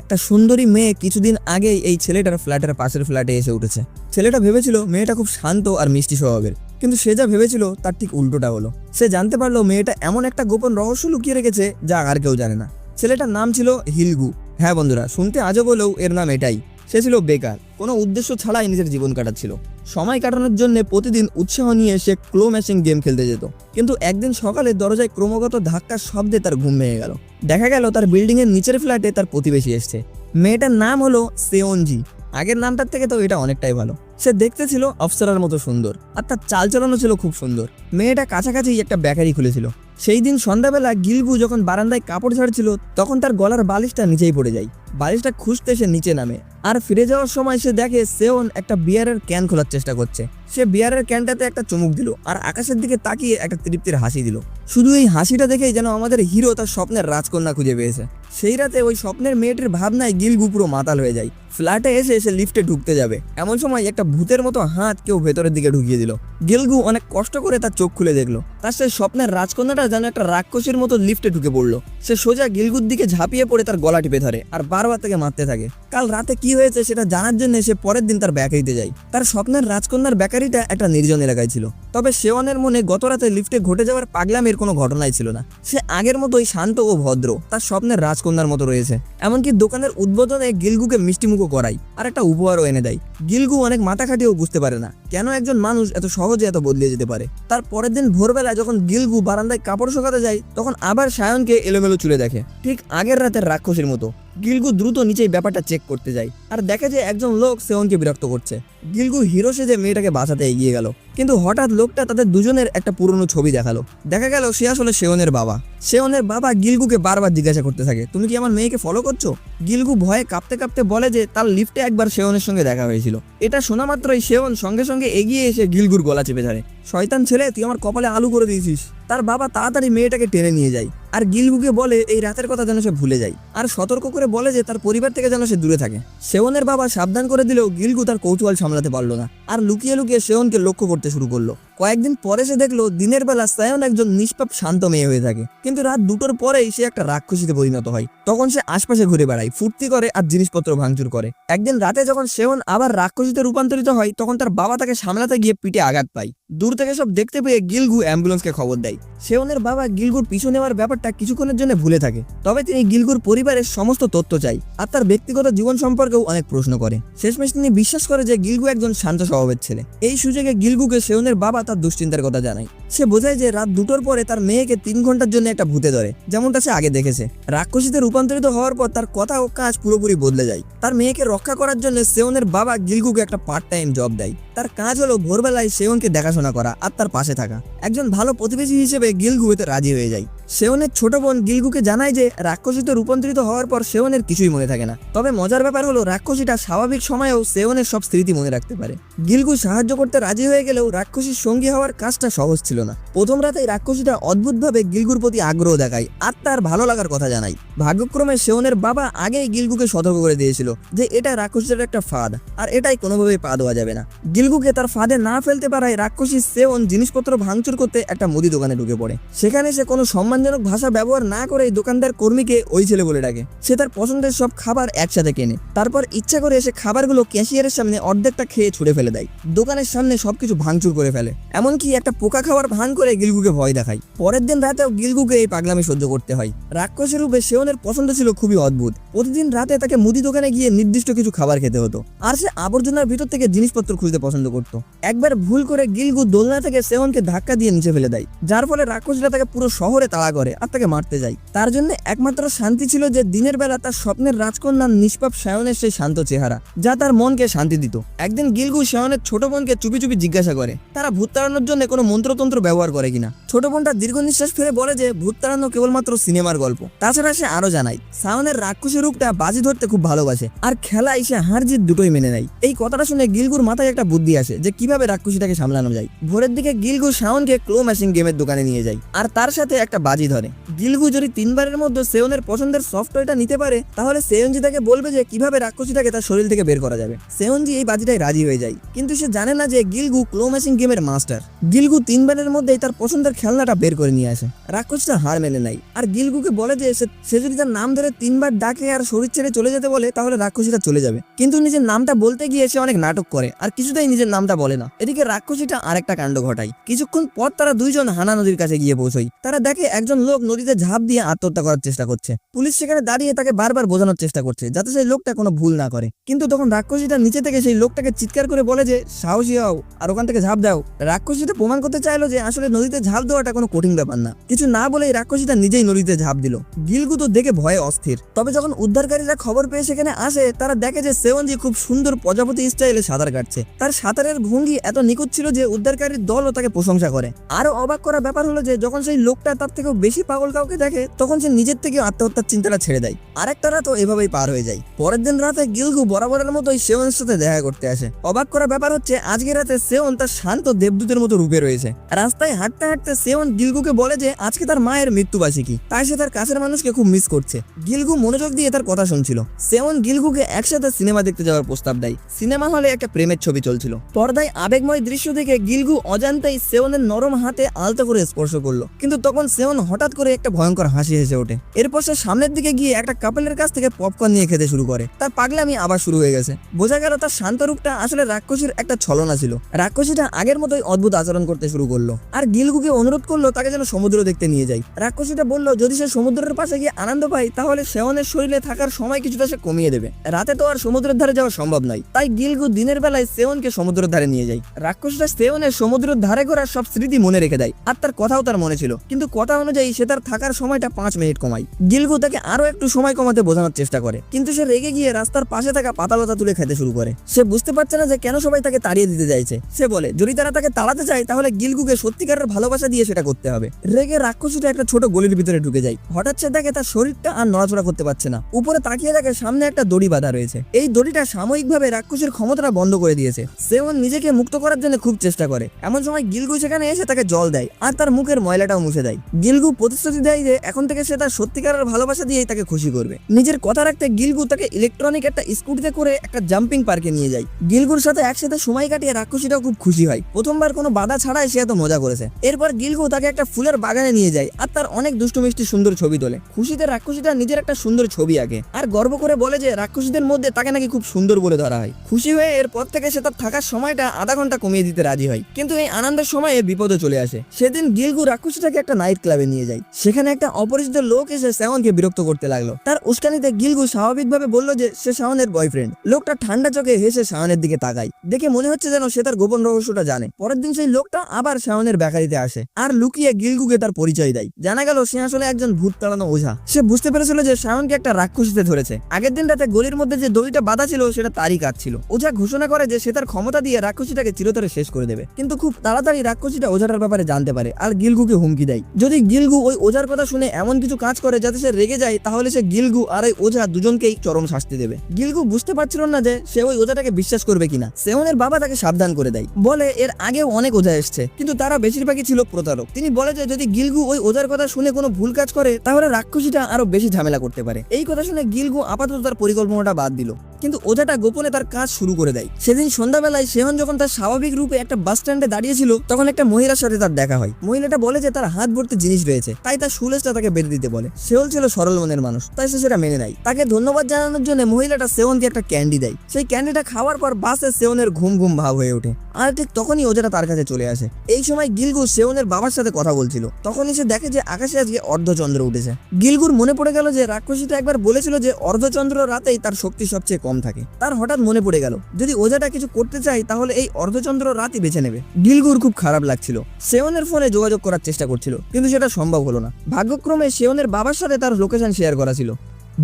একটা সুন্দরী মেয়ে কিছুদিন আগেই এই ছেলেটার ফ্ল্যাটের পাশের ফ্ল্যাটে এসে উঠেছে। ছেলেটা ভেবেছিল মেয়েটা খুব শান্ত আর মিষ্টি স্বভাবের, কিন্তু সে যা ভেবেছিল তার ঠিক উল্টোটা হলো। সে জানতে পারল মেয়েটা এমন একটা গোপন রহস্য লুকিয়ে রেখেছে যা আর কেউ জানে না। ছেলেটার নাম ছিল হিলগু। হ্যাঁ বন্ধুরা, শুনতে আজও বলেও এর নাম এটাই। সে ছিল বেকার। কোনো উদ্দেশ্য ছাড়াই নিজের জীবন কাটাচ্ছিল। সময় কাটানোর জন্য প্রতিদিন উৎসাহ নিয়ে সে ক্লো ম্যাচিং গেম খেলতে যেত। কিন্তু একদিন সকালে দরজায় ক্রমাগত ধাক্কার শব্দে তার ঘুম ভেঙে গেল। দেখা গেল তার বিল্ডিং এর নিচের ফ্ল্যাটে তার প্রতিবেশী এসছে। মেয়েটার নাম হলো সেওনজি আগের নামটার থেকে তো এটা অনেকটাই ভালো। সে দেখতে ছিল অফসারার মতো সুন্দর। আর তার চাল চালানো ছিল খুব সুন্দর। মেয়েটা কাছাকাছি একটা বেকারি খুলেছিল। সেই দিন সন্ধ্যাবেলা গিলবু যখন বারান্দায় কাপড় ছাড়ছিল তখন তার গলার বালিশটা নিচেই পড়ে যায়। বালিশটা খুঁজতে সে নিচে নামে। আর ফিরে যাওয়ার সময় সে দেখে সেওন একটা বিয়ারের ক্যান খোলার চেষ্টা করছে। সে বিয়ারের ক্যানটাতে একটা চুমুক দিল আর আকাশের দিকে তাকিয়ে একটা তৃপ্তির হাসি দিল। শুধু এই হাসিটা দেখেই যেন আমাদের হিরো তার স্বপ্নের রাজকন্যা খুঁজে পেয়েছে। সেই রাতে ওই স্বপ্নের মেয়েটির ভাবনায় গিলগু পুরো মাতাল হয়ে যায়। ফ্ল্যাটে এসে সে লিফটে ঢুকতে যাবে। এমন সময় একটা ভূতের মতো হাত কেউ ভেতরের দিকে ঢুকিয়ে দিল। গিলগু অনেক কষ্ট করে তার চোখ খুলে দেখল। তার সে স্বপ্নের রাজকন্যাটা যেন একটা রাক্ষসীর মতো লিফটে ঢুকে পড়ল। সে সোজা গিলগুর দিকে ঝাঁপিয়ে পড়ে তার গলা টিপে ধরে আর বারবার তাকে মারতে থাকে। কাল রাতে কি হয়েছে সেটা জানার জন্য সে পরের দিন তার বেকারিতে যায়। তার স্বপ্নের রাজকন্যার বেকারিটা একটা নির্জন এলাকায় ছিল। তবে সেওয়ানের মনে গত রাতে লিফটে ঘটে যাওয়ার পাগলামের কোনো ঘটনাই ছিল না। সে আগের মতোই শান্ত ও ভদ্র। তার স্বপ্নের রাজকন্যার মতো রয়েছে। এমনকি দোকানের উদ্বোধনে গিলগুকে মিষ্টিমুখও করাই আর একটা উপহারও এনে দেয়। গিলগু অনেক মাথা খাটিয়েও বুঝতে পারে না, কেন একজন মানুষ এত সহজে এত বদলে যেতে পারে? তার পরের দিন ভোরবেলা যখন গিলগু বারান্দায় কাপড় শোকাতে যায়, তখন আবার সায়নকে এলোমেলো চুলে দেখে। ঠিক আগের রাতের রাক্ষসের মতো। গিলগু দ্রুত নিচেই ব্যাপারটা চেক করতে যায় আর দেখে যে একজন লোক সেওনকে বিরক্ত করছে। গিলগু হিরো সেজে মেয়েটাকে বাঁচাতে এগিয়ে গেল। কিন্তু হঠাৎ লোকটা তাদের দুজনের একটা পুরনো ছবি দেখাল। দেখা গেল সে আসলে সেওনের বাবা। সেওনের বাবা গিলগুকে বারবার জিজ্ঞাসা করতে থাকে। তুমি কি আমার মেয়েকে ফলো করছ? গিলগু ভয়ে কাঁপতে কাঁপতে বলে যে, তার লিফটে একবার সেওনের সঙ্গে দেখা হয়েছিল। এটা শোনা মাত্রই সেওন সঙ্গে সঙ্গে এগিয়ে এসে গিলগুর গলা চেপে ধরে। শয়তান ছেলে, তুই আমার কপালে আলু করে দিয়েছিস। তার বাবা তাড়াতাড়ি মেয়েটাকে টেনে নিয়ে যায়। আর গিলগুকে বলে, এই রাতের কথা যেন সে ভুলে যায়। আর সতর্ক করে বলে যে, তার পরিবার থেকে যেন সে দূরে থাকে। সেওনের বাবা সাবধান করে দিলেও গিলগু তার কৌতূহল সামলাতে পারল না। আর লুকিয়ে লুকিয়ে সেওনকে লক্ষ্য করতে শুরু করল। কয়েকদিন পরে সে দেখল, দিনের বেলা সায়ন একজন নিষ্পাপ শান্ত মেয়ে হয়ে থাকে। কিন্তু রাত দুটোর পরেই সে একটা রাক্ষসীতে পরিণত হয়। তখন সে আশপাশে ঘুরে বেড়ায়, ফুর্তি করে আর জিনিসপত্র ভাঙচুর করে। একদিন রাতে যখন সেওন আবার রাক্ষসীতে রূপান্তরিত হয়, তখন তার বাবা তাকে সামলাতে গিয়ে পিঠে আঘাত পায়। দূর থেকে সব দেখতে পেয়ে গিলগু অ্যাম্বুলেন্সকে খবর দেয়। সেওনের বাবা গিলগুর পিছু নেওয়ার ব্যাপারটা কিছুক্ষণের জন্য ভুলে থাকে। তবে তিনি গিলগুর পরিবারের সমস্ত তথ্য চাই আর তার ব্যক্তিগত জীবন সম্পর্কেও অনেক প্রশ্ন করে। শেষমেশ তিনি বিশ্বাস করে যে গিলগু একজন শান্ত স্বভাবের ছেলে। এই সুযোগে গিলগুকে সেওনের বাবা তার দুশ্চিন্তার কথা জানায়। সে বোঝায় যে রাত দুটোর পরে তার মেয়েকে তিন ঘণ্টার জন্য একটা ভূতে ধরে, যেমনটা সে আগে দেখেছে। রাক্ষসীতে রূপান্তরিত হওয়ার পর তার কথা ও কাজ পুরোপুরি বদলে যায়। তার মেয়েকে রক্ষা করার জন্য সেওনের বাবা গিলগুকে একটা পার্ট টাইম জব দেয়। তার কাজ হলো ভোরবেলায় সেওনকে দেখাশোনা করা আর তার পাশে থাকা। একজন ভালো প্রতিবেশী হিসেবে গিলগু এতে রাজি হয়ে যায়। সেওনের ছোট বোন গিলগুকে জানায় যে, রাক্ষসীতে রূপান্তরিত হওয়ার পর সেওনের কিছুই মনে থাকে না। তবে মজার ব্যাপার হলো, রাক্ষসীটা স্বাভাবিক সময়েও সেওনের সব স্মৃতি মনে রাখতে পারে। গিলগু সাহায্য করতে রাজি হয়ে গেলেও রাক্ষসীর সঙ্গী হওয়ার কাজটা সহজ ছিল না। প্রথম রাতেই রাক্ষসীটা অদ্ভুতভাবে গিলগুর প্রতি আগ্রহ দেখায়, আর তার ভালো লাগার কথা জানায়। ভাগ্যক্রমে সেওনের বাবা আগেই গিলগুকে সতর্ক করে দিয়েছিল যে এটা রাক্ষসীর একটা ফাঁদ, আর এটাই কোনোভাবেই পা দেওয়া যাবে না। গিলগুকে তার ফাঁদে না ফেলতে পারায় রাক্ষসী সেওন জিনিসপত্র ভাঙচুর করতে একটা মুদি দোকানে ঢুকে পড়ে। সেখানে সে কোনো সম্মানজনক ভাষা ব্যবহার না করে দোকানদার কর্মীকে ওই ছেলে বলে ডাকে। সে তার পছন্দের সব খাবার একসাথে কেনে। তারপর ইচ্ছা করে এসে খাবারগুলো ক্যাশিয়ারের সামনে অর্ধেকটা খেয়ে ছুড়ে ফেলে দেয়। দোকানের সামনে সবকিছু ভাঙচুর করে ফেলে। এমনকি একটা পোকা খাওয়ার ভান করে গিলগুকে ভয় দেখায় পরের দিন রাতেও গিলগুকে এই পাগলামি সহ্য করতে হয়। রাক্ষসের রূপে সেওনের পছন্দ ছিল খুবই অদ্ভুত। প্রতিদিন রাতে তাকে মুদি দোকানে গিয়ে নির্দিষ্ট কিছু খাবার খেতে হতো। আর সে আবর্জনার ভিতর থেকে জিনিসপত্র খুঁজতে পছন্দ করত। একবার ভুল করে গিলগু দোলনা থেকে সেওনকে ধাক্কা দিয়ে নিচে ফেলে দেয়। যার ফলে রাক্ষসীরা তাকে পুরো শহরে তাড়া করে আর তাকে মারতে যায়। তার জন্য একমাত্র শান্তি ছিল যে দিনের বেলা তার স্বপ্নের রাজকন্যার নিষ্পাপ সায়নের সেই শান্ত চেহারা, যা তার মনকে শান্তি দিত। একদিন গিলগু সায়নের ছোট বোনকে চুপি চুপি জিজ্ঞাসা করে, তারা ভূত তাড়ানোর জন্য কোনো মন্ত্রতন্ত্র ব্যবহার করে কিনা। ছোট বোনটা দীর্ঘ নিঃশ্বাস ফেলে বলে যে, ভূত তাড়ানো কেবলমাত্র সিনেমার গল্প। তাছাড়া সে আরও জানায়, সায়নের রাক্ষসী রূপটা বাজি ধরতে খুব ভালোবাসে, আর খেলায় সে হার জিত দুটোই মেনে নেয়। এই কথাটা শুনে গিলগুর মাথায় একটা বুদ্ধি আসে যে, কীভাবে রাক্ষসীটাকে সামলানো যায়। ভোরের দিকে গিলগু শাওনকে ক্লো ম্যাচিং গেমের দোকানে নিয়ে যায়, আর তার সাথে একটা বাজি ধরে। গিলগু যদি তিনবারের মধ্যে সেওনের পছন্দের সফটওয়্যারটা নিতে পারে, তাহলে সেওনজি তাকে বলবে যে, কীভাবে রাক্ষসীটাকে তার শরীর থেকে বের করা যাবে? সেওনজি এই বাজিটাই রাজি হয়ে যায়, কিন্তু সে জানে না যে গিলগু ক্লো ম্যাচিং গেমের মাস্টার। গিলগু তিনবারের মিনিটের মধ্যেই তার পছন্দের খেলনাটা বের করে নিয়ে আসে। রাক্ষসটা হার মেনে নেয়। আর গিলগুকে বলে যে সে- সে যদি তার নাম ধরে তিনবার ডাকে আর শরীর ছেড়ে চলে যেতে বলে, তাহলে রাক্ষসীটা চলে যাবে। কিন্তু নিজের নামটা বলতে গিয়ে সে অনেক নাটক করে, আর কিছুতেই নিজের নামটা বলে না। এদিকে রাক্ষসীটা আরেকটা কাণ্ড ঘটায়। কিছুক্ষণ পর তারা দুইজন হানা নদীর কাছে গিয়ে পৌঁছয়। তারা দেখে একজন লোক নদীতে ঝাঁপ দিয়ে আত্মহত্যা করার চেষ্টা করছে। পুলিশ সেখানে দাঁড়িয়ে তাকে বারবার বোঝানোর চেষ্টা করছে, যাতে সেই লোকটা কোনো ভুল না করে। কিন্তু তখন রাক্ষসীটা নিচে থেকে সেই লোকটাকে চিৎকার করে বলে যে, সাহসী হও, আর ওখান থেকে ঝাঁপ দাও। রাক্ষসীটা প্রমাণ করতে চাইলো যে, আসলে নদীতে ঝাঁপ দেওয়াটা কোনো কঠিন ব্যাপার না। কিছু না বলেই রাক্ষসীটা নিজেই নদীতে ঝাঁপ দিল। গিলগু তো দেখে ভয়ে অস্থির। তবে যখন উদ্ধারকারীরা খবর পেয়ে সেখানে আসে, তারা দেখে যে সেওয়ানজি খুব সুন্দর প্রজাপতি স্টাইলে সাঁতার কাটছে। তার সাঁতারের ভঙ্গি এত নিখুঁত ছিল যে উদ্ধারকারীর দলও তাকে প্রশংসা করে। আরও অবাক করা ব্যাপার হলো যে যখন সেই লোকটা তার থেকেও বেশি পাগল কাউকে দেখে, তখন সে নিজের থেকে আত্মহত্যার চিন্তাটা ছেড়ে দেয়। আরেকটা রাতও এভাবেই পার হয়ে যায়। পরের দিন রাতে গিলগু বরাবরের মতোই সেওনের সাথে দেখা করতে আসে। অবাক করা ব্যাপার হচ্ছে আজকে রাতে সেওন তার শান্ত দেবদূতের মতো রূপে রয়েছে। রাস্তায় হাঁটতে হাঁটতে সেওন গিলগুকে বলে যে, আজকে তার মায়ের মৃত্যুবার্ষিকী। তাই সে তার কাছের মানুষকে খুব মিস করছে। গিলগু মনোযোগ দিয়ে তার কথা শুনছিল। সেওন গিলগুকে একসাথে সিনেমা দেখতে যাওয়ার প্রস্তাব দেয়। সিনেমা হলে একটা প্রেমের ছবি চলছিল। পর্দায় আবেগময় দৃশ্য দেখে গিলগু অজান্তেই সেওনের নরম হাতে আলতো করে স্পর্শ করল। কিন্তু তখন সেওন হঠাৎ করে একটা ভয়ঙ্কর হাসি হেসে ওঠে। এরপর সে সামনের দিকে গিয়ে একটা কাপেলের কাছ থেকে পপকর্ন নিয়ে খেতে শুরু করে। তার পাগলামি আবার শুরু হয়ে গেছে। বোঝা গেল তার শান্ত রূপটা আসলে রাক্ষসীর একটা ছলনা ছিল। রাক্ষসীটা আগের মতোই অদ্ভুত আচরণ করতে শুরু করল। আর গিলগুকে অনুরোধ করল তাকে যেন সমুদ্র দেখতে নিয়ে যায়। রাক্ষসীটা বলল, যদি সে সমুদ্রের পাশে গিয়ে আনন্দ পায়, তাহলে সেওনের শরীরে থাকার সময় কিছুটা সে কমিয়ে দেবে। রাতে তো আর সমুদ্রের ধারে যাওয়া সম্ভব নয়। তাই গিলগু দিনের বেলায় সেওনকে সমুদ্রের ধারে নিয়ে যায়। রাক্ষসটা সেওনের সমুদ্রের ধারে করার সব স্মৃতি মনে রেখে দেয়। আর তার কথাও তার মনে ছিল। কিন্তু কথা অনুযায়ী সে তার থাকার সময়টা পাঁচ মিনিট কমায়। গিলগু তাকে আরও একটু সময় কমাতে বোঝানোর চেষ্টা করে। কিন্তু সে রেগে গিয়ে রাস্তার পাশে থাকা পাতালতা তুলে খেতে শুরু করে। সে বুঝতে পারছে না যে কেন সবাই তাকে তাড়িয়ে দিতে চাইছে সে বলে, যদি তারা তাকে তাড়াতে চায়, তাহলে গিলগুকে সত্যিকারের ভালোবাসা দিয়ে সেটা করতে হবে। রেগে রাক্ষসীটা একটা ছোট গলির ভিতরে ঢুকে যায়। হঠাৎ সে দেখে তার শরীরটা আর নড়াচড়া করতে পারছে না। উপরে তাকিয়ে দেখে সামনে একটা দড়ি বাঁধা রয়েছে। এই দড়িটা সাময়িকভাবে রাক্ষসীর ক্ষমতাটা বন্ধ করে দিয়েছে। সেওন নিজেকে মুক্ত করার জন্য খুব চেষ্টা করে। এমন সময় গিলগু সেখানে এসে তাকে জল দেয় আর তার মুখের ময়লাটাও মুছে দেয়। গিলগু প্রতিশ্রুতি দেয় যে এখন থেকে সে তার সত্যিকারের ভালোবাসা দিয়েই তাকে খুশি করবে। নিজের কথা রাখতে গিলগু তাকে ইলেকট্রনিক একটা স্কুটিতে করে একটা জাম্পিং পার্কে নিয়ে যায়। গিলগুর সাথে একসাথে সময় কাটিয়ে রাক্ষসীটাও খুব খুশি হয়। প্রথমবার কোনো বাধা ছাড়াই সে এত মজা করেছে। এরপর গিলগু তাকে একটা ফুলের বাগানে নিয়ে যায় আর তার অনেক দুষ্টু মিষ্টি সুন্দর ছবি তোলে। খুশিতে রাক্ষসীটা নিজের একটা সুন্দর ছবি আঁকে আর গর্ব করে বলে যে রাক্ষসীদের মধ্যে তাকে নাকি খুব সুন্দর বলে ধরা হয়। খুশি হয়ে এরপর থেকে সে তার থাকার সময়টা আধা ঘণ্টা কমিয়ে দিতে রাজি হয়। কিন্তু এই আনন্দের সময়ে বিপদে চলে আসে। সেদিন গিলগু রাক্ষসীটাকে একটা নাইট ক্লাবে নিয়ে যায়। সেখানে একটা অপরিচিত লোক এসে শ্যাওনকে বিরক্ত করতে লাগল। তার উস্কানিতে গিলগু স্বাভাবিকভাবে বলল যে সে শাওনের বয়ফ্রেন্ড লোকটা ঠান্ডা চোখে হেসে শাওনের দিকে তাকায়। দেখে মনে হচ্ছে যেন সে তার গোপন রহস্যটা জানে। পরের দিন সেই লোকটা আবার শাওনের বেকারিতে আসে। আর লুকিয়ে গিলগুকে তার পরিচয় দেয়। জানা গেল, সে আসলে একজন ভূত তাড়ানো ওঝা। সে বুঝতে পেরেছিল যে শাওনকে একটা রাক্ষসীতে ধরেছে। আগের দিন রাতে গলির মধ্যে যে দড়িটা বাধা ছিল, সেটা তারই কাজ ছিল। ওঝা ঘোষণা করে যে সে তার ক্ষমতা দিয়ে রাক্ষসীটাকে চিরতরে শেষ করে দেবে। কিন্তু খুব তাড়াতাড়ি রাক্ষসীটা ওঝাটার ব্যাপারে জানতে পারে আর গিলগুকে হুমকি দেয়। যদি গিলগু ওই ওঝার কথা শুনে এমন কিছু কাজ করে যাতে সে রেগে যায়, তাহলে সে গিলগু আর ওই ওঝা দুজনকেই চরম শাস্তি দেবে। গিলগু বুঝতে পারছিল না যে সে ওই ওঝাটাকে বিশ্বাস করবে কিনা। সেওনের বাবা তাকে সাবধান করে দেয়। বলে, এর আগেও অনেক ওঝা এসছে। কিন্তু তারা বেশিরভাগই ছিল প্রতারক। তিনি বলে যে, যদি গিলগু ওই ওজার কথা শুনে কোনো ভুল কাজ করে, তাহলে রাক্ষসীটা আরও বেশি ঝামেলা করতে পারে। এই কথা শুনে গিলগু আপাতত তার পরিকল্পনাটা বাদ দিল। কিন্তু ওঝাটা গোপনে তার কাজ শুরু করে দেয়। সেদিন সন্ধ্যাবেলায় সেহন যখন তার স্বাভাবিক রূপে একটা বাস স্ট্যান্ডে দাঁড়িয়েছিল, তখন একটা মহিলার সাথে তার দেখা হয়। মহিলাটা বলে যে তার হাত ভর্তি জিনিস রয়েছে, তাই তার সুলেসটা তাকে বেঁধে দিতে বলে। সেওল ছিল সরল মনের মানুষ, তাই সে সেটা মেনে নেয়। তাকে ধন্যবাদ জানানোর জন্য মহিলাটা সেওনকে একটা ক্যান্ডি দেয়। সেই ক্যান্ডিটা খাওয়ার পর বাসে সেওনের ঘুম ঘুম ভাব হয়ে ওঠে। আর ঠিক তখনই ওঝাটা তার কাছে চলে আসে। এই সময় গিলগু সেওনের বাবার সাথে কথা বলছিল। তখনই সে দেখে যে আকাশে আজকে অর্ধচন্দ্র উঠেছে। গিলগুর মনে পড়ে গেল যে রাক্ষসীটা একবার বলেছিল যে অর্ধচন্দ্র রাতেই তার শক্তি সবচেয়ে কম থাকে। তার হঠাৎ মনে পড়ে গেল, যদি ওঝাটা কিছু করতে চায় তাহলে এই অর্ধচন্দ্র রাতই বেছে নেবে। গিলগুর খুব খারাপ লাগছিল। সেওনের ফোনে যোগাযোগ করার চেষ্টা করছিল, কিন্তু সেটা সম্ভব হলো না। ভাগ্যক্রমে সেওনের বাবার সাথে তার লোকেশন শেয়ার করা ছিল।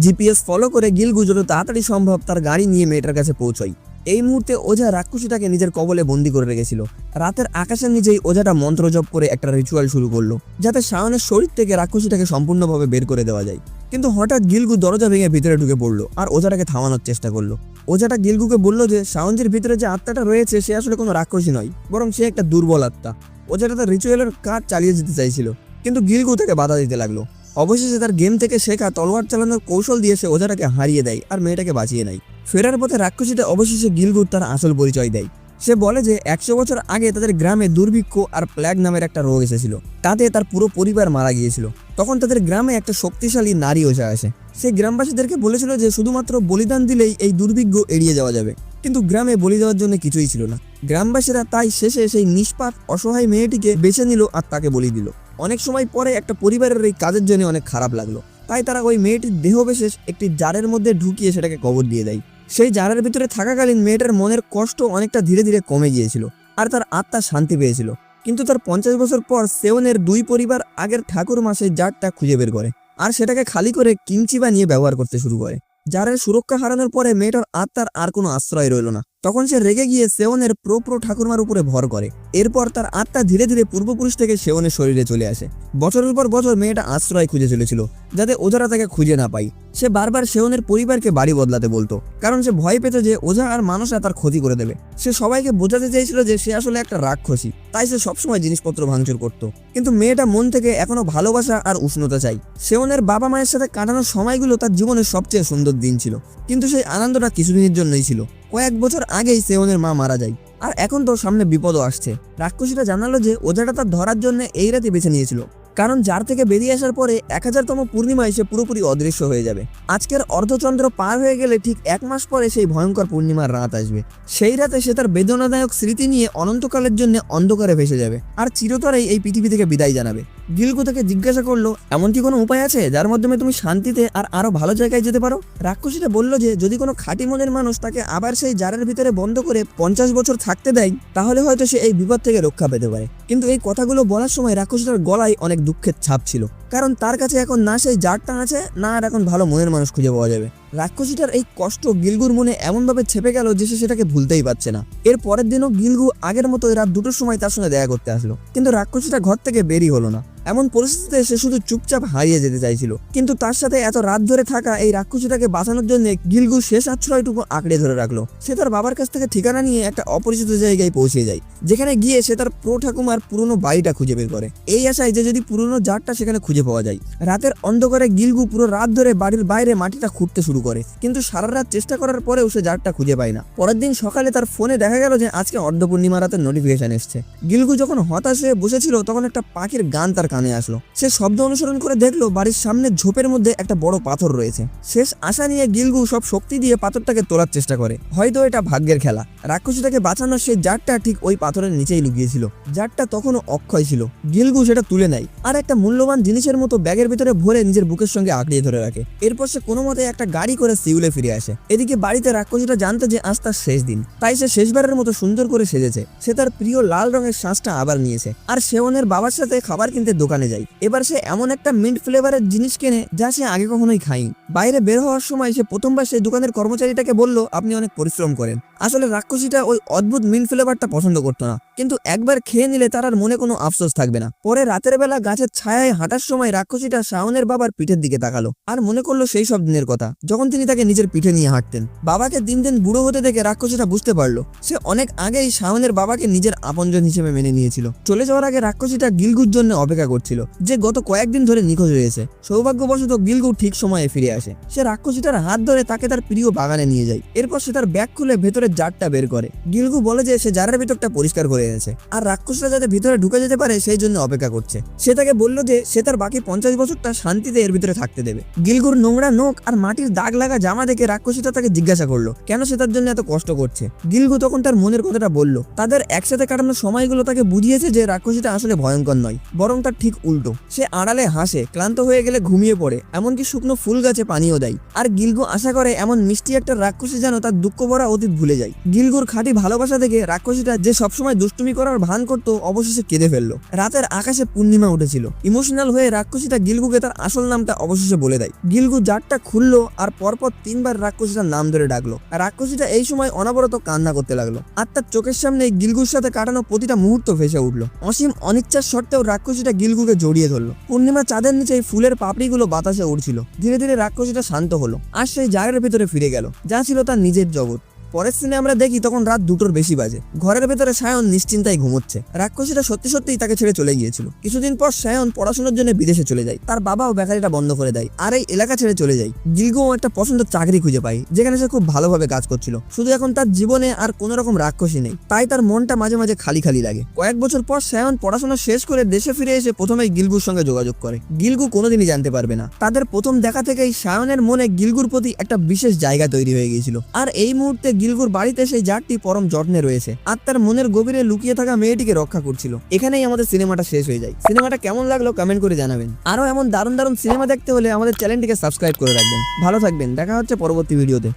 জিপিএস ফলো করে গিলগু যত তাড়াতাড়ি সম্ভব তার গাড়ি নিয়ে মেয়েটার কাছে পৌঁছয় এই মুহূর্তে ওঝা রাক্ষসীটাকে নিজের কবলে বন্দি করে রেখেছিল। রাতের আকাশের নিচেই ওঝাটা মন্ত্র জপ করে একটা রিচুয়াল শুরু করল, যাতে শাওনের শরীর থেকে রাক্ষসীটাকে সম্পূর্ণভাবে বের করে দেওয়া যায়। কিন্তু হঠাৎ গিলগু দরজা ভেঙে ভিতরে ঢুকে পড়ল আর ওজাটাকে থামানোর চেষ্টা করল। ওজাটা গিলগুকে বলল যে শাওনজির ভিতরে যে আত্মাটা রয়েছে, সে আসলে কোনো রাক্ষসী নয়, বরং সে একটা দুর্বল আত্মা। ওজাটা তার রিচুয়ালের কাজ চালিয়ে যেতে চাইছিল, কিন্তু গিলগু তাকে বাধা দিতে লাগল। অবশেষে তার গেম থেকে শেখা তলোয়ার চালানোর কৌশল দিয়ে সে ওজাটাকে হারিয়ে দেয় আর মেয়েটাকে বাঁচিয়ে নেয়। ফেরার পথে রাক্ষসীটা অবশেষে গিলগুর তার আসল পরিচয় দেয়। সে বলে যে একশো বছর আগে তাদের গ্রামে দুর্ভিক্ষ আর প্ল্যাগ নামের একটা রোগ এসেছিল। তাতে তার পুরো পরিবার মারা গিয়েছিল। তখন তাদের গ্রামে একটা শক্তিশালী নারী এসে আসে। সে গ্রামবাসীদেরকে বলেছিল যে শুধুমাত্র বলিদান দিলেই এই দুর্ভিক্ষ এড়িয়ে যাওয়া যাবে। কিন্তু গ্রামে বলি দেওয়ার জন্য কিছুই ছিল না। গ্রামবাসীরা তাই শেষে সেই নিষ্পাপ, অসহায় মেয়েটিকে বেছে নিল আর তাকে বলি দিল। অনেক সময় পরে একটা পরিবারের এই কাজের জন্য অনেক খারাপ লাগল। তাই তারা ওই মেয়েটির দেহবিশেষ একটি জারের মধ্যে ঢুকিয়ে সেটাকে কবর দিয়ে দেয়। সেই জারের ভিতরে থাকাকালীন মেয়েটার মনের কষ্ট অনেকটা ধীরে ধীরে কমে গিয়েছিল আর তার আত্মা শান্তি পেয়েছিল। কিন্তু তার পঞ্চাশ বছর পর সেওনের দুই পরিবার আগের ঠাকুর মাসে জারটা খুঁজে বের করে আর সেটাকে খালি করে কিমচি বানিয়ে ব্যবহার করতে শুরু করে। জারের সুরক্ষা হারানোর পরে মেয়েটার আত্মার আর কোনো আশ্রয় রইল না। তখন সে রেগে গিয়ে সেওনের প্রো ঠাকুরমার উপরে ভর করে। এরপর তার আত্মা ধীরে ধীরে পূর্বপুরুষ থেকে সেওনের শরীরে চলে আসে। বছরের পর বছর মেয়েটা আশ্রয় খুঁজে চলেছিল, যাতে ওঝারা তাকে খুঁজে না পাই সে বারবার সেওনের পরিবারকে বাড়ি বদলাতে বলতো, কারণ সে ভয় পেত যে ওঝা আর মানুষরা তার ক্ষতি করে দেবে। সে সবাইকে বোঝাতে চেয়েছিল যে সে আসলে একটা রাক্ষসী, তাই সে সবসময় জিনিসপত্র ভাঙচুর করত। কিন্তু মেয়েটা মন থেকে এখনও ভালোবাসা আর উষ্ণতা চাই সেওনের বাবা মায়ের সাথে কাটানোর সময়গুলো তার জীবনের সবচেয়ে সুন্দর দিন ছিল, কিন্তু সেই আনন্দটা কিছুদিনের জন্যই ছিল। কয়েক বছর আগেই সেওনের মা মারা যায়। আর এখন তো সামনে বিপদও আসছে। রাক্ষসীরা জানালো যে, ওঝাটা তার ধরার জন্য এই রাতে বেছে নিয়েছিল। কারণ যার থেকে বেরিয়ে আসার পরে এক হাজারতম পূর্ণিমায় সে পুরোপুরি অদৃশ্য হয়ে যাবে। আজকের অর্ধচন্দ্র পার হয়ে গেলে ঠিক এক মাস পরে সেই ভয়ঙ্কর পূর্ণিমার রাত আসবে। সেই রাতে সে তার বেদনাদায়ক স্মৃতি নিয়ে অনন্তকালের জন্য অন্ধকারে ভেসে যাবে। আর চিরতরেই এই পৃথিবী থেকে বিদায় জানাবে। গিলগু তাকে জিজ্ঞাসা করল, এমন কি কোনো উপায় আছে যার মাধ্যমে তুমি শান্তিতে আর আরও ভালো জায়গায় যেতে পারো? রাক্ষসীটা বলল যে, যদি কোনো খাঁটি মনের মানুষ তাকে আবার সেই জারের ভিতরে বন্ধ করে পঞ্চাশ বছর থাকতে দেয়, তাহলে হয়তো সে এই বিপদ থেকে রক্ষা পেতে পারে। কিন্তু এই কথাগুলো বলার সময় রাক্ষসীটার গলায় অনেক দুঃখের ছাপ ছিল, কারণ তার কাছে এখন না সেই জারটা আছে, না আর এখন ভালো মনের মানুষ খুঁজে পাওয়া যাবে। রাক্ষসীটার এই কষ্ট গিলগুর মনে এমনভাবে ছেপে গেল যে সে সেটাকে ভুলতেই পারছে না। এর পরের দিনও গিলগু আগের মতো রাত দুটোর সময় তার সঙ্গে দেখা করতে আসলো। কিন্তু রাক্ষসীটা ঘর থেকে বেরি হলো না। এমন পরিস্থিতিতে সে শুধু চুপচাপ হারিয়ে যেতে চাইছিল। কিন্তু তার সাথে এত রাত ধরে থাকা এই রাক্ষসীটাকে বাঁচানোর জন্য গিলগু শেষ আশ্রয়টুকু আঁকড়ে ধরে রাখল। সে তার বাবার কাছ থেকে ঠিকানা নিয়ে একটা অপরিচিত জায়গায় পৌঁছে যায়। যেখানে গিয়ে সে তার প্রো ঠাকুমার পুরনো বাড়িটা খুঁজে বের করে। এই আশায় যে যদি পুরনো জারটা সেখানে খুঁজে পাওয়া যায়। রাতের অন্ধকারে গিলগু পুরো রাত ধরে বাড়ির বাইরে মাটিটা খুঁড়তে শুরু করে। কিন্তু সারা রাত চেষ্টা করার পরেও সে জারটা খুঁজে পায় না। পরের দিন সকালে তার ফোনে দেখা গেল যে আজকে অর্ধ পূর্ণিমা রাতের নোটিফিকেশন এসছে। গিলগু যখন হতাশ হয়ে বসেছিল, তখন একটা পাখির গান তার কানে আসলো। সে শব্দ অনুসরণ করে দেখল বাড়ির সামনে ঝোপের মধ্যে একটা বড় পাথর রয়েছে। শেষ আশা নিয়ে গিলগু সব শক্তি দিয়ে পাথরটাকে তোলার চেষ্টা করে। হয়তো এটা ভাগ্যের খেলা। রাক্ষসীটাকে বাঁচানোর সেই জারটা ঠিক ওই পাথরের নিচেই লুকিয়েছিল। জারটা তখনও অক্ষয় ছিল। গিলগু সেটা তুলে নেয়। আর একটা মূল্যবান জিনিসের মতো ব্যাগের ভিতরে ভরে নিজের বুকের সঙ্গে আঁকড়িয়ে ধরে রাখে। এরপর সে কোনো মতে একটা গাড়ি করে সিউলে ফিরে আসে। এদিকে বাড়িতে রাক্ষসীটা জানতো যে আজ তার শেষ দিন। তাই সে শেষবারের মতো সুন্দর করে সেজেছে। সে তার প্রিয় লাল রঙের শ্বাসটা আবার নিয়েছে। আর সেওনের বাবার সাথে খাবার কিনতে দোকানে যায়। এবার সে এমন একটা মিন্ট ফ্লেভারের জিনিস কেনে যা সে আগে কখনোই খায়নি। বাইরে বের হওয়ার সময় সে প্রথমবার সেই দোকানের কর্মচারীটাকে বলল, আপনি অনেক পরিশ্রম করেন। আসলে রাক্ষসীটা ওই অদ্ভুত মিন্ট ফ্লেভারটা পছন্দ করতো না। কিন্তু একবার খেয়ে নিলে তার আর মনে কোনো আফসোস থাকবে না। পরে রাতের বেলা গাছের ছায়ায় হাঁটার সময় রাক্ষসীটা শাওনের বাবার পিঠের দিকে তাকালো আর মনে করল সেই সব দিনের কথা, যখন তিনি তাকে নিজের পিঠে নিয়ে হাঁটতেন। বাবাকে দিন দিন বুড়ো হতে দেখে রাক্ষসীটা বুঝতে পারল, সে অনেক আগেই শাওনের বাবাকে নিজের আপনজন হিসেবে মেনে নিয়েছিল। চলে যাওয়ার আগে রাক্ষসীটা গিলগুর জন্য অপেক্ষা করছিল, যে গত কয়েকদিন ধরে নিখোঁজ হয়েছে। সৌভাগ্যবশত গিলগু ঠিক সময়ে ফিরে আসে। সে রাক্ষসীটার হাত ধরে তাকে তার প্রিয় বাগানে নিয়ে যায়। এরপর সে তার ব্যাগ খুলে ভেতরে জারটা বের করে। গিলগু বলে যে সে জারের ভিতরটা পরিষ্কার করে এনেছে। আর রাক্ষসরা যাতে ভিতরে ঢুকে যেতে পারে, সেই জন্য অপেক্ষা করছে। সে তাকে বলল যে সে তার বাকি পঞ্চাশ বছরটা শান্তিতে এর ভিতরে থাকতে দেবে। গিলগুর নোংরা নোক আর মাটির দাগ লাগা জামা দেখে রাক্ষসীটা তাকে জিজ্ঞাসা করল, কেন সে তার জন্য এত কষ্ট করছে? গিলগু তখন তার মনের কথাটা বলল, তাদের একসাথে কাটানোর সময়গুলো তাকে বুঝিয়েছে যে রাক্ষসীটা আসলে ভয়ঙ্কর নয়, বরং তার ঠিক উল্টো। সে আড়ালে হাসে, ক্লান্ত হয়ে গেলে ঘুমিয়ে পড়ে, এমনকি শুকনো ফুল গাছে পানিও দেয়। আর গিলগু আশা করে, এমন মিষ্টি একটা রাক্ষসী যেন তার দুঃখ ভরা অতীত ভুলে যায় গিলগুর খাঁটি ভালোবাসা দেখে রাক্ষসীটা যে সবসময় দুষ্টুমি করার ভান করতো, অবশেষে কেঁদে ফেলল। রাতের আকাশে পূর্ণিমা উঠেছিল। ইমোশনাল হয়ে রাক্ষসীটা গিলগুকে তার আসল নামটা অবশেষে বলে দেয়। গিলগু জারটা খুললো আর পরপর তিনবার রাক্ষসীটার নাম ধরে ডাকলো। রাক্ষসীটা এই সময় অনবরত কান্না করতে লাগল। আর তার চোখের সামনে গিলগুর সাথে কাটানো প্রতিটা মুহূর্ত ভেসে উঠল। অসীম অনিচ্ছার সত্ত্বেও রাক্ষসীটা গিলগুকে জড়িয়ে ধরলো। পূর্ণিমা চাঁদের নিচে ফুলের পাপড়িগুলো বাতাসে উড়ছিল। ধীরে ধীরে রাক্ষসীটা শান্ত হলো। আর সেই জায়গার ভিতরে ফিরে গেল, যা ছিল তার নিজের জগৎ। পরের সিনে আমরা দেখি তখন রাত দুটোর বেশি বাজে। ঘরের ভেতরে সায়ন নিশ্চিন্তায় ঘুমোচ্ছে। রাক্ষসীটা সত্যি সত্যিই তাকে ছেড়ে চলে গিয়েছিল। কিছুদিন পর সায়ন পড়াশোনার জন্য বিদেশে চলে যায়। তার বাবাও বেকারিটা বন্ধ করে দেয় আর এই এলাকা ছেড়ে চলে যায়। গিলগুও একটা পছন্দ চাকরি খুঁজে পায়, যেখানে সে খুব ভালোভাবে কাজ করছিল। শুধু এখন তার জীবনে আর কোনো রকম রাক্ষসী নেই। তাই তার মনটা মাঝে মাঝে খালি খালি লাগে। কয়েক বছর পর সায়ন পড়াশোনা শেষ করে দেশে ফিরে এসে প্রথমেই গিলগুর সঙ্গে যোগাযোগ করে। গিলগু কোনোদিনই জানতে পারবে না। তাদের প্রথম দেখা থেকেই সায়নের মনে গিলগুর প্রতি একটা বিশেষ জায়গা তৈরি হয়ে গিয়েছিল। আর এই মুহূর্তে গিলগুর বাড়িতে সেই জারটি পরম যত্নে রয়েছে। আর তার মনের গভীরে লুকিয়ে থাকা মেয়েটিকে রক্ষা করছিল। এখানেই আমাদের সিনেমাটা শেষ হয়ে যায়। সিনেমাটা কেমন লাগল কমেন্ট করে জানাবেন। আরও এমন দারুণ দারুণ সিনেমা দেখতে হলে আমাদের চ্যানেলটিকে সাবস্ক্রাইব করে রাখবেন। ভালো থাকবেন। দেখা হচ্ছে পরবর্তী ভিডিওতে।